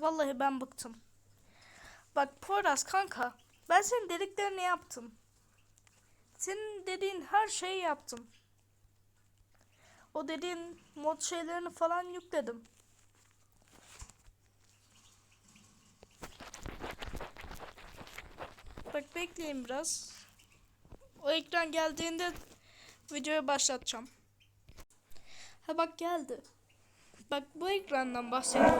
Vallahi ben bıktım. Bak Poyraz kanka. Ben senin dediklerini yaptım. Senin dediğin her şeyi yaptım. O dediğin mod şeylerini falan yükledim. Bak bekleyin biraz. O ekran geldiğinde videoyu başlatacağım. Ha bak geldi. Bak bu ekrandan bahsediyorum.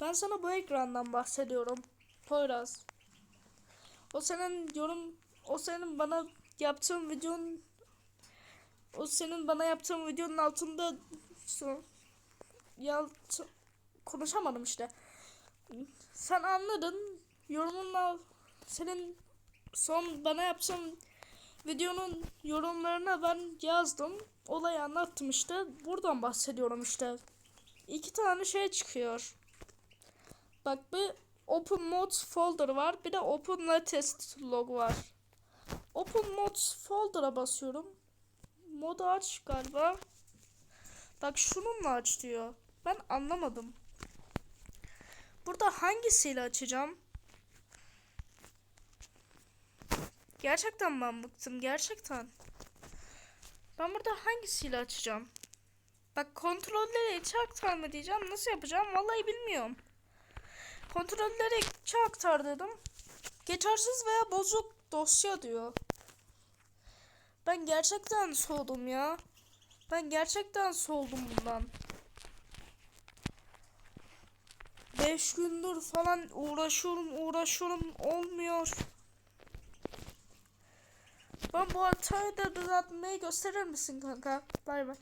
Ben sana bu ekrandan bahsediyorum. Poyraz. O senin yorum o senin bana yaptığın videonun o senin bana yaptığın videonun altında ya konuşamadım işte. Sen anladın. Yorumunla senin son bana yaptığın videonun yorumlarına ben yazdım. Olayı anlattım işte. Buradan bahsediyorum işte. İki tane şey çıkıyor. Bak bir Open Mods folder var. Bir de Open Latest log var. Open Mods folder'a basıyorum. Modu aç galiba. Bak şununla aç diyor. Ben anlamadım. Burada hangisiyle açacağım? Gerçekten ben bıktım. Gerçekten. Ben burada hangisiyle açacağım? Bak kontrolleri içe aktarma diyeceğim. Nasıl yapacağım? Vallahi bilmiyorum. Kontrolleri içe aktar dedim. Geçersiz veya bozuk dosya diyor. Ben gerçekten soğudum ya. Ben gerçekten soğudum bundan. 5 gündür falan uğraşıyorum uğraşıyorum olmuyor. Ben bu hatayı da düzeltmeyi gösterir misin kanka? Bay bay.